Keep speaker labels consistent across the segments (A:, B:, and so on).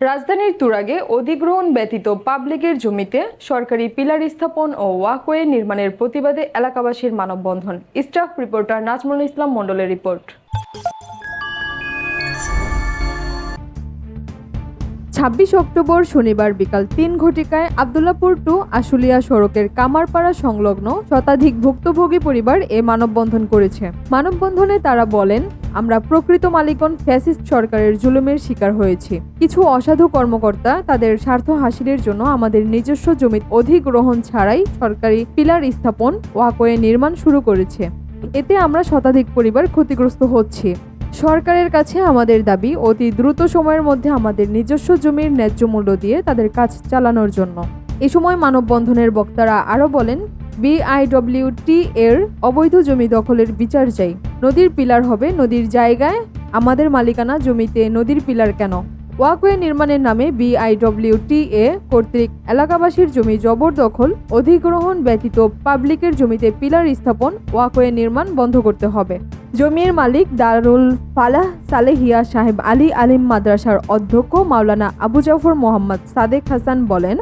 A: রাজধানীর তুরাগে অধিগ্রহণ ব্যতীত পাবলিকের জমিতে সরকারি পিলার স্থাপন ও ওয়াকওয়ে নির্মাণের প্রতিবাদে এলাকাবাসীর মানববন্ধন। স্টাফ রিপোর্টার নাজমুল ইসলাম মণ্ডলের রিপোর্ট। ছাব্বিশ অক্টোবর শনিবার বিকাল তিন ঘটিকায় আবদুল্লাপুর টু আশুলিয়া সড়কের কামারপাড়া সংলগ্ন শতাধিক ভুক্তভোগী পরিবার এ মানববন্ধন করেছে। মানববন্ধনে তারা বলেন আমরা প্রকৃত মালিকন ফ্যাসিস্ট সরকারের জুলুমের শিকার হয়েছি। কিছু অসাধু কর্মকর্তা তাদের স্বার্থ হাসিলের জন্য আমাদের নিজস্ব জমি অধিগ্রহণ ছাড়াই সরকারি পিলার স্থাপন ওয়াকওয়ে নির্মাণ শুরু করেছে। এতে আমরা শতাধিক পরিবার ক্ষতিগ্রস্ত হচ্ছি। সরকারের কাছে আমাদের দাবি, অতি দ্রুত সময়ের মধ্যে আমাদের নিজস্ব জমির ন্যায্য মূল্য দিয়ে তাদের কাজ চালানোর জন্য। এ সময় মানববন্ধনের বক্তারা আরও বলেন বিআইডব্লিউটি এর অবৈধ জমি দখলের বিচার চাই। নদীর পিলার হবে নদীর জায়গায়। আমাদের মালিকানা জমিতে নদীর পিলার কেন? ওয়াকওয়ে নির্মাণের নামে বিআইডব্লিউটি এ কর্তৃক এলাকাবাসীর জমি জবরদখল অধিগ্রহণ ব্যতীত পাবলিকের জমিতে পিলার স্থাপন, ওয়াকওয়ে নির্মাণ বন্ধ করতে হবে। জমির মালিক দারুল ফালাহ সালেহিয়া সাহেব আলী আলিম মাদ্রাসার অধ্যক্ষ মাওলানা আবু জাফর মোহাম্মদ সাদেক হাসান বলেন,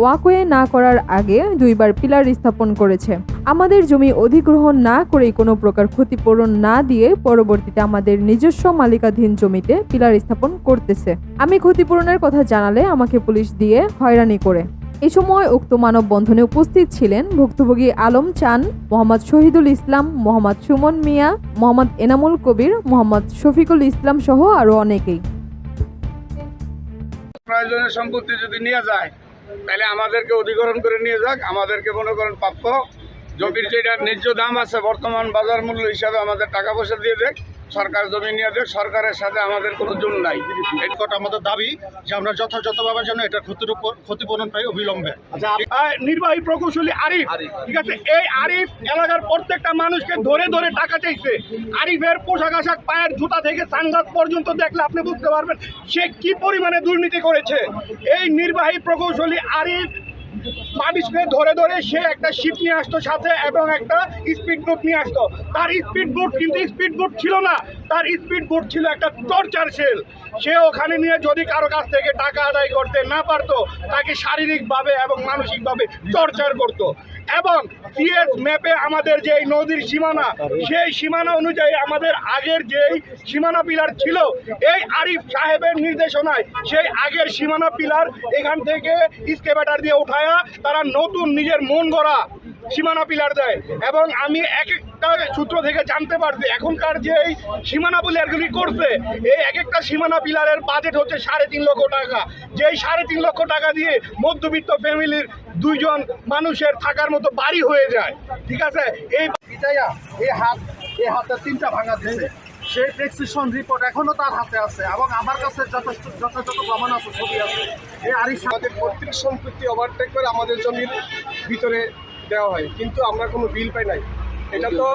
A: ওয়াকওয়ে না করার আগে দুইবার পিলার স্থাপন করেছে। আমাদের জমি অধিগ্রহণ না করেই কোনো প্রকার ক্ষতিপূরণ না দিয়ে পরবর্তীতে আমাদের নিজস্ব মালিকাধীন জমিতে পিলার স্থাপন করতেছে। আমি ক্ষতিপূরণের কথা জানালে আমাকে পুলিশ দিয়ে হয়রানি করে। এ সময় উক্ত মানববন্ধনে উপস্থিত ছিলেন ভুক্তভোগী আলম চান, মোহাম্মদ শহীদুল ইসলাম, মোহাম্মদ সুমন মিয়া, মোহাম্মদ এনামুল কবির, মোহাম্মদ শফিকুল ইসলাম সহ আরও অনেকেই।
B: প্রয়োজনীয় সম্পত্তি যদি নিয়ে যায়, তাহলে আমাদেরকে অধিগ্রহণ করে নিয়ে যাক। আমাদেরকে মনে করেন প্রাপ্য। জমির যেটা ন্যায্য দাম আছে, বর্তমান বাজার মূল্য হিসাবে আমাদের টাকা পয়সা দিয়ে দেখ। সরকার জমি নিয়ে সরকারের সাথে আমাদের কোনো জুন নাই।
C: এটা আমাদের দাবি যে আমরা যথাযথভাবে যেন এটা ক্ষতির উপর ক্ষতিপূরণ পাই অবিলম্বে।
B: নির্বাহী প্রকৌশলী আরিফ ঠিক আছে? এই আরিফ এলাকার প্রত্যেকটা মানুষকে ধরে ধরে টাকা চাইছে। আরিফের পোশাক আশাক পায়ের জুতা থেকে সানগ্লাস পর্যন্ত দেখলে আপনি বুঝতে পারবেন সে কি পরিমাণে দুর্নীতি করেছে। এই নির্বাহী প্রকৌশলী আরিফ মানুষকে ধরে ধরে সে একটা শিপ নিয়ে আসতো সাথে এবং একটা স্পিড বোট নিয়ে আসতো। তার স্পিড বোট কিন্তু স্পিড বোট ছিল না। তার স্পিড বোট ছিল একটা টর্চার সেল সে ওখানে নিয়ে যদি কারও কাছ থেকে টাকা আদায় করতে না পারতো, তাকে শারীরিকভাবে এবং মানসিকভাবে টর্চার করত। এবং সিএস ম্যাপে আমাদের যে এই নদীর সীমানা, সেই সীমানা অনুযায়ী আমাদের আগের যেই সীমানা পিলার ছিল, এই আরিফ সাহেবের নির্দেশনায় সেই আগের সীমানা পিলার এখান থেকে স্কেবেটার দিয়ে উঠায়া তারা নতুন নিজের মন গড়া সীমানা পিলার দেয়। এবং আমি এক একটা সূত্র থেকে জানতে পারছি, এখনকার যে এই সীমানা পিলারগুলি করছে, এই এক একটা সীমানা পিলারের বাজেট হচ্ছে সাড়ে তিন লক্ষ টাকা। যেই সাড়ে তিন লক্ষ টাকা দিয়ে মধ্যবিত্ত ফ্যামিলির দুইজন মানুষের থাকার মতো বাড়ি হয়ে যায় ঠিক আছে? এই
C: বিজয়া এই হাত এই হাতে তিনটা ভাঙা দিয়েছে সেই প্রেসক্রিপশন রিপোর্ট এখনও তার হাতে আছে এবং আমার কাছে যথেষ্ট যথাযথ প্রমাণ আছে ছবি আছে। এই আরিফ
D: আমাদের পৈতৃক সম্পত্তি ওভারটেক করে আমাদের জমির ভিতরে দেওয়া হয় কিন্তু আমরা কোনো বিল পাই নাই। এটা তো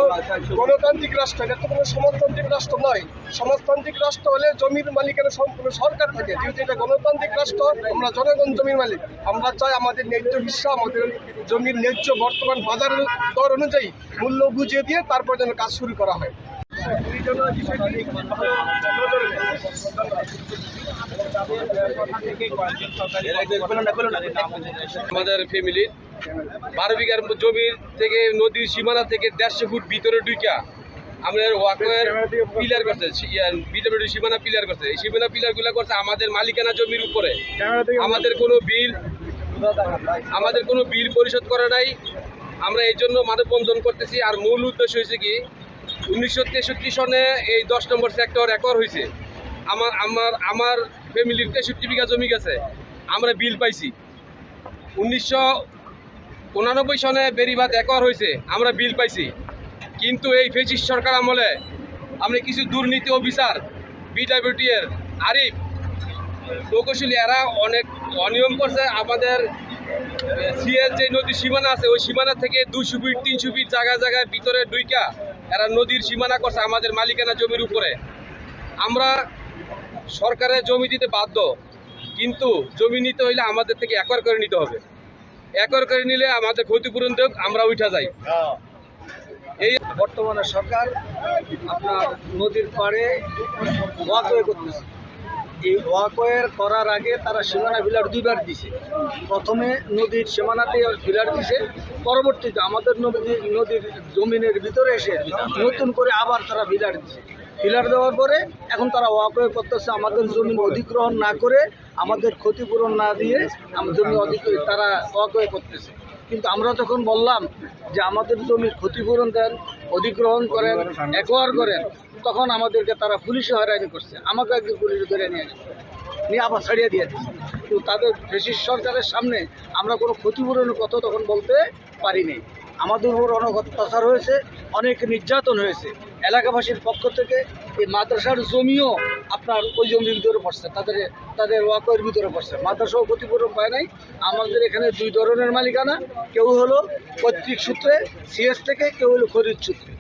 D: গণতান্ত্রিক রাষ্ট্র, এটা তো কোনো সমাজতান্ত্রিক রাষ্ট্র নয়। সমাজতান্ত্রিক রাষ্ট্র হলে জমির মালিকের সম্পূর্ণ সরকার থাকে। যেহেতু এটা গণতান্ত্রিক রাষ্ট্র, আমরা জনগণ জমির মালিক। আমরা চাই আমাদের ন্যায্য বিশ্ব আমাদের জমির ন্যায্য বর্তমান বাজার দর অনুযায়ী মূল্য বুঝিয়ে দিয়ে তারপর যেন কাজ শুরু করা হয়।
E: আমাদের ফ্যামিলির বারো বিঘার জমির থেকে নদীর সীমানা থেকে দেড়শো ফুট ভিতরে ঢুকা আমাদের ওয়াকের পিলার করছে বিডব্লিউডি সীমানা পিলার করছে এই সীমানা পিলারগুলো করছে আমাদের মালিকানা জমির উপরে। আমাদের কোনো বিল আমাদের কোনো বিল পরিশোধ করা নাই। আমরা এই জন্য মানববন্ধন করতেছি। আর মূল উদ্দেশ্য হয়েছে কি উনিশশো তেষট্টি সনে এই দশ নম্বর সেক্টর একর হয়েছে। আমার আমার আমার ফ্যামিলির তেষট্টি বিঘা জমি গেছে। আমরা বিল পাইছি। উনিশশো উনানব্বই সনে বেরিবাদ একর হয়েছে, আমরা বিল পাইছি। কিন্তু এই ফেসিস সরকার আমলে আমরা কিছু দুর্নীতি অফিসার বিডাব্লিউটি এর আরিফ, প্রকৌশলী, এরা অনেক অনিয়ম করছে। আমাদের সিএস যে নদীর সীমানা আছে, ওই সীমানা থেকে দুশো ফিট, তিনশো ফিট জায়গায় জায়গায় ভিতরে ডুইকা এরা নদীর সীমানা করছে আমাদের মালিকানা জমির উপরে। আমরা সরকারের জমি দিতে বাধ্য, কিন্তু জমি নিতে হইলে আমাদের থেকে একর করে নিতে হবে। একর করে নিলে আমাদের ক্ষতিপূরণ দেখ আমরা উঠা যাই। এই
D: বর্তমানে সরকার আপনার নদীর পাড়ে ওয়াকওয়ে করতেছে।
F: এই ওয়াকওয়ের করার আগে তারা সীমানা ভিলার দুইবার দিছে। প্রথমে নদীর সীমানাতে ভিলার দিছে, পরবর্তীতে আমাদের নদী নদীর জমিনের ভিতরে এসে নতুন করে আবার তারা ভিলার দিছে। ভিলার দেওয়ার পরে এখন তারা ওয়াকওয়ে করতেছে। আমাদের জমি অধিগ্রহণ না করে, আমাদের ক্ষতিপূরণ না দিয়ে আমার জমি অধিক তারা ওয়াকওয়ে করতেছে। কিন্তু আমরা যখন বললাম যে আমাদের জমির ক্ষতিপূরণ দেন, অধিগ্রহণ করেন একোয়ার করেন, তখন আমাদেরকে তারা পুলিশে হয়রানি করছে। আমাকে একদিন পুলিশে ধরে নিয়ে গেছে। নিয়ে আবার ছাড়িয়ে দিয়ে দিচ্ছে তো তাদের ব্রিটিশ সরকারের সামনে আমরা কোনো ক্ষতিপূরণের কথা তখন বলতে পারিনি আমাদের উপর অনেক অত্যাচার হয়েছে, অনেক নির্যাতন হয়েছে। এলাকাবাসীর পক্ষ থেকে এই মাদ্রাসার জমিও আপনার ওই জমির ভিতরে পড়ছে, তাদের তাদের ওয়াকের ভিতরে পড়ছে। মাদ্রাসাও ক্ষতিপূরণ পায় নাই। আমাদের এখানে দুই ধরনের মালিকানা, কেউ হলো কর্তৃক সূত্রে, সিএস থেকে, কেউ হলো খরিদ সূত্রে।